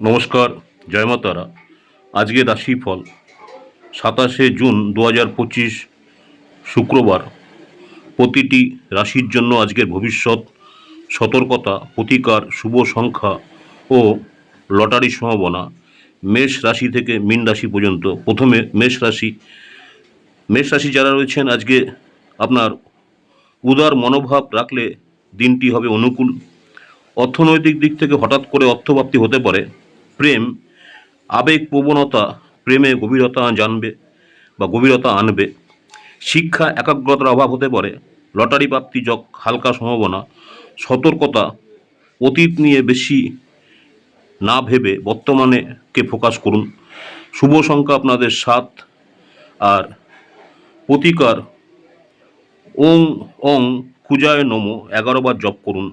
নমস্কার, জয় মা তারা। আজকে রাশিফল সাতাশে জুন দু হাজার পঁচিশ শুক্রবার। প্রতিটি রাশির জন্য আজকের ভবিষ্যৎ, সতর্কতা, প্রতিকার, শুভ সংখ্যা ও লটারির সম্ভাবনা মেষ রাশি থেকে মীন রাশি পর্যন্ত। প্রথমে মেষ রাশি। মেষ রাশি যারা রয়েছেন, আজকে আপনার উদার মনোভাব রাখলে দিনটি হবে অনুকূল। অর্থনৈতিক দিক থেকে হঠাৎ করে অর্থপ্রাপ্তি হতে পারে। প্রেম, আবেগ প্রবণতা, প্রেমে গভীরতা জানবে বা গভীরতা আনবে। শিক্ষা একাগ্রতার অভাব হতে পারে। লটারি প্রাপ্তি যক হালকা সম্ভাবনা, সতর্কতা অতীত নিয়ে বেশি না ভেবে বর্তমানে কে ফোকাস করুন। শুভ সংখ্যা আপনাদের সাত আর প্রতিকার, ওং, অং কুজায় নমো, এগারো বার জপ করুন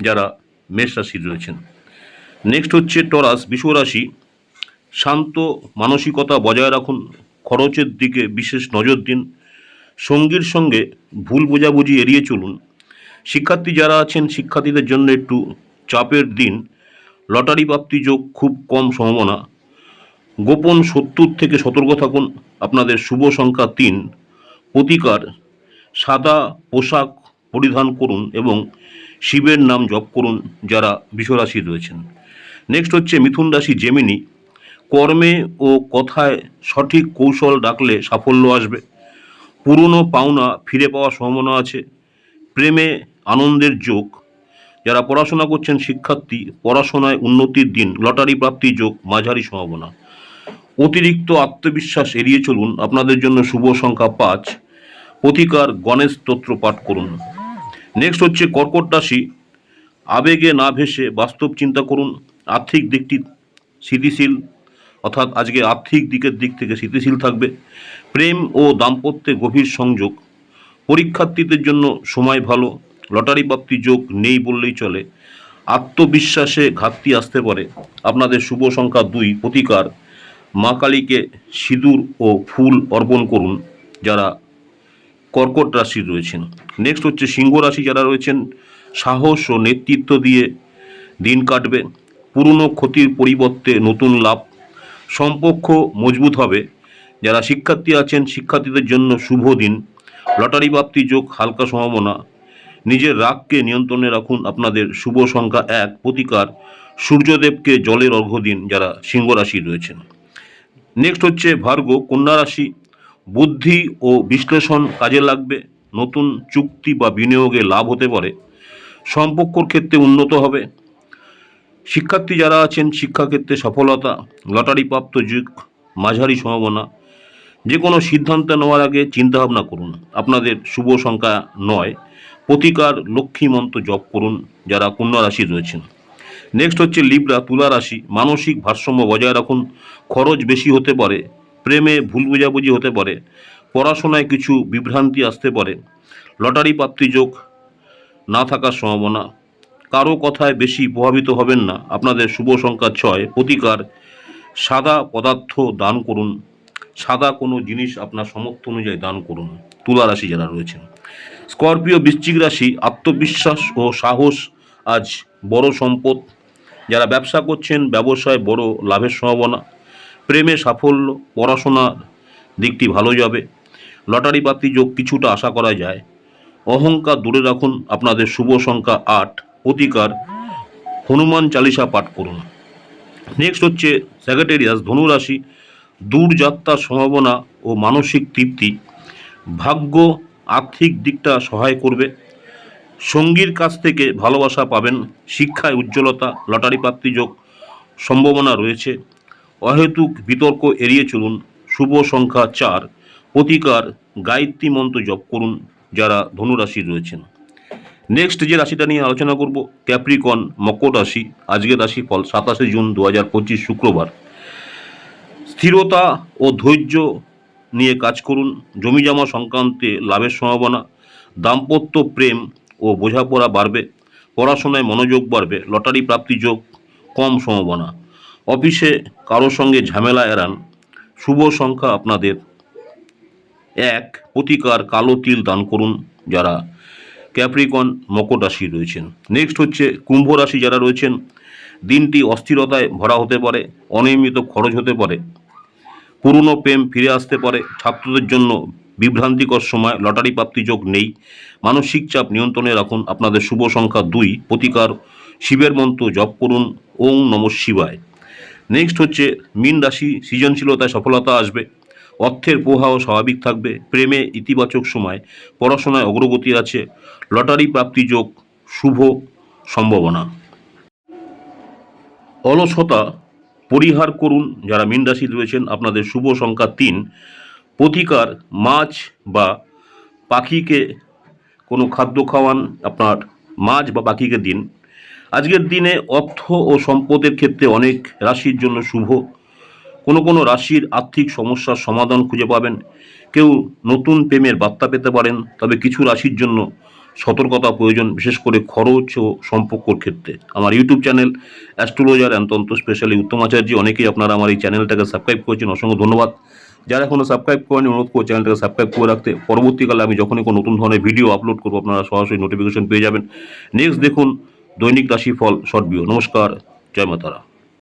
যারা মেষ রাশির রয়েছেন। নেক্সট হচ্ছে টরাস বিশ্বরাশি শান্ত মানসিকতা বজায় রাখুন। খরচের দিকে বিশেষ নজর দিন। সঙ্গীর সঙ্গে ভুল বোঝাবুঝি এড়িয়ে চলুন। শিক্ষার্থী যারা আছেন, শিক্ষার্থীদের জন্য একটু চাপের দিন। লটারি প্রাপ্তি যোগ খুব কম সম্ভাবনা। গোপন শত্রুর থেকে সতর্ক থাকুন। আপনাদের শুভ সংখ্যা তিন। প্রতিকার, সাদা পোশাক পরিধান করুন এবং শিবের নাম জপ করুন যারা বিশ্বরাশি রয়েছেন। নেক্সট হচ্ছে মিথুন রাশি জেমিনি কর্মে ও কথায় সঠিক কৌশল ডাকলে সাফল্য আসবে। পুরনো পাওনা ফিরে পাওয়ার সম্ভাবনা আছে। প্রেমে আনন্দের যোগ। যারা পড়াশোনা করছেন, শিক্ষার্থী, পড়াশোনায় উন্নতির দিন, লটারি প্রাপ্তি যোগ, মাঝারি সম্ভাবনা। অতিরিক্ত আত্মবিশ্বাস এড়িয়ে চলুন। আপনাদের জন্য শুভ সংখ্যা পাঁচ। প্রতিকার গণেশ স্তোত্র পাঠ করুন। নেক্সট হচ্ছে কর্কট রাশি। আবেগে না ভেসে বাস্তব চিন্তা করুন। আর্থিক দিকটি স্থিতিশীল, অর্থাৎ আজকে আর্থিক দিকের দিক থেকে স্থিতিশীল থাকবে। প্রেম ও দাম্পত্যে গভীর সংযোগ, পরীক্ষার্থীদের জন্য সময় ভালো, লটারি প্রাপ্তি যোগ নেই বললেই চলে। আত্মবিশ্বাসে ঘাটতি আসতে পারে। আপনাদের শুভ সংখ্যা দুই, প্রতিকার। মা কালীকে সিঁদুর ও ফুল অর্পণ করুন, যারা কর্কট রাশির রয়েছেন। নেক্সট হচ্ছে সিংহ রাশি যারা রয়েছেন, সাহস ও নেতৃত্ব দিয়ে দিন কাটবে। পুরনো ক্ষতির পরিবর্তে নতুন লাভ। সম্পর্ক মজবুত হবে। যারা শিক্ষার্থী আছেন, শিক্ষার্থীদের জন্য শুভ দিন। লটারি প্রাপ্তি যোগ হালকা সম্ভাবনা। নিজের রাগকে নিয়ন্ত্রণে রাখুন। আপনাদের শুভ সংখ্যা এক, প্রতিকার। সূর্যদেবকে জলের অর্ঘ্য দিন, যারা সিংহ রাশি রয়েছেন। নেক্সট হচ্ছে ভার্গ কন্যা রাশি। বুদ্ধি ও বিশ্লেষণ কাজে লাগবে। নতুন চুক্তি বা বিনিয়োগে লাভ হতে পারে। সম্পর্কর ক্ষেত্রে উন্নত হবে। শিক্ষার্থী যারা আছেন, শিক্ষাক্ষেত্রে সফলতা লটারি প্রাপ্ত যুগ, মাঝারি সম্ভাবনা, যে কোনো সিদ্ধান্ত নেওয়ার আগে চিন্তাভাবনা করুন। আপনাদের শুভ সংখ্যা নয়, প্রতিকার লক্ষ্মী মন্ত্র জপ করুন, যারা কন্যা রাশি রয়েছেন। নেক্সট হচ্ছে লিব্রা তুলা রাশি, মানসিক ভারসাম্য বজায় রাখুন। খরচ বেশি হতে পারে, প্রেমে ভুল বোঝাবুঝি হতে পারে, পড়াশোনায় কিছু বিভ্রান্তি আসতে পারে লটারি প্রাপ্তি যোগ না থাকার সম্ভাবনা কারও কথায় বেশি প্রভাবিত হবেন না। আপনাদের শুভ সংখ্যা ছয়। প্রতিকার, সাদা পদার্থ দান করুন। সাদা কোনো জিনিস আপনার সামর্থ্য অনুযায়ী দান করুন। তুলা রাশি যারা রয়েছেন। স্করপিও, বৃশ্চিক রাশি, আত্মবিশ্বাস ও সাহস আজ বড় সম্পদ। যারা ব্যবসা করছেন, ব্যবসায় বড় লাভের সম্ভাবনা। প্রেমে সাফল্য, পড়াশোনার দিকটি ভালো যাবে। লটারি প্রাপ্তি যোগ কিছুটা আশা করা যায়। অহংকার দূরে রাখুন। আপনাদের শুভ সংখ্যা আট। প্রতিকার হনুমান চালিসা পাঠ করুন। নেক্সট হচ্ছে স্যাক্রেটেরিয়াস ধনুরাশি দূরযাত্রার সম্ভাবনা ও মানসিক তৃপ্তি। ভাগ্য আর্থিক দিকটা সহায় করবে। সঙ্গীর কাছ থেকে ভালোবাসা পাবেন। শিক্ষায় উজ্জ্বলতা, লটারি প্রাপ্তি যোগ সম্ভাবনা রয়েছে। অহেতুক বিতর্ক এড়িয়ে চলুন। শুভ সংখ্যা চার। প্রতিকার, গায়ত্রী মন্ত্র জপ করুন যারা ধনুরাশি রয়েছেন। নেক্সট যে রাশিটা নিয়ে আলোচনা করব ক্যাপ্রিকন মকর রাশি, আজকের রাশি ফল সাতাশে জুন দু হাজার পঁচিশ শুক্রবার। স্থিরতা ও ধৈর্য নিয়ে কাজ করুন জমিজমা সংক্রান্তে লাভের সম্ভাবনা, দাম্পত্য প্রেম ও বোঝাপড়া বাড়বে, পড়াশোনায় মনোযোগ বাড়বে, লটারি প্রাপ্তি যোগ কম সম্ভাবনা। অফিসে কারোর সঙ্গে ঝামেলা এড়ান, শুভ সংখ্যা আপনাদের। এক, প্রতিকার কালো তিল দান করুন, যারা ক্যাপ্রিকন মকর রাশি রয়েছেন। নেক্সট হচ্ছে কুম্ভ রাশি যারা রয়েছেন, দিনটি অস্থিরতায় ভরা হতে পারে, অনিয়মিত খরচ হতে পারে, পুরনো প্রেম ফিরে আসতে পারে, ছাত্রদের জন্য বিভ্রান্তিকর সময়, লটারি প্রাপ্তি যোগ নেই, মানসিক চাপ নিয়ন্ত্রণে রাখুন। আপনাদের শুভ সংখ্যা দুই, প্রতিকার, শিবের মন্ত্র জপ করুন, ওং নম শিবায়। নেক্সট হচ্ছে মীন রাশি, সৃজনশীলতায় সফলতা আসবে অর্থের প্রবাহ স্বাভাবিক থাকবে। প্রেমে ইতিবাচক সময়, পড়াশোনায় অগ্রগতি আছে। লটারি প্রাপ্তি যোগ, শুভ সম্ভাবনা। অলসতা পরিহার করুন যারা মীন রাশি রয়েছেন। আপনাদের শুভ সংখ্যা তিন। প্রতিকার মাছ বা পাখিকে কোনো খাদ্য খাওয়ান, আপনার মাছ বা পাখিকে দিন। আজকের দিনে অর্থ ও সম্পদের ক্ষেত্রে অনেক রাশির জন্য শুভ। কোনো কোনো রাশির আর্থিক সমস্যার সমাধান খুঁজে পাবেন। কেউ নতুন প্রেমের বার্তা পেতে পারেন, তবে কিছু রাশির জন্য সতর্কতা প্রয়োজন, বিশেষ করে খরচ ও সম্পর্কর ক্ষেত্রে। আমার ইউটিউব চ্যানেল অ্যাস্ট্রোলজার অ্যান্ড তন্ত্র স্পেশালি উত্তম আচার্য। অনেকেই আপনারা আমার এই চ্যানেলটাকে সাবস্ক্রাইব করেছেন, অসংখ্য ধন্যবাদ। যারা এখনও সাবস্ক্রাইব করেনি অনুরোধ করে চ্যানেলটাকে সাবস্ক্রাইব করে রাখতে। পরবর্তীকালে আমি যখনই কোনো নতুন ধরনের ভিডিও আপলোড করব, আপনারা সরাসরি নোটিফিকেশন পেয়ে যাবেন। নেক্সট দেখুন দৈনিক রাশিফল শর্ট ভিডিও। নমস্কার, জয় মাতারা।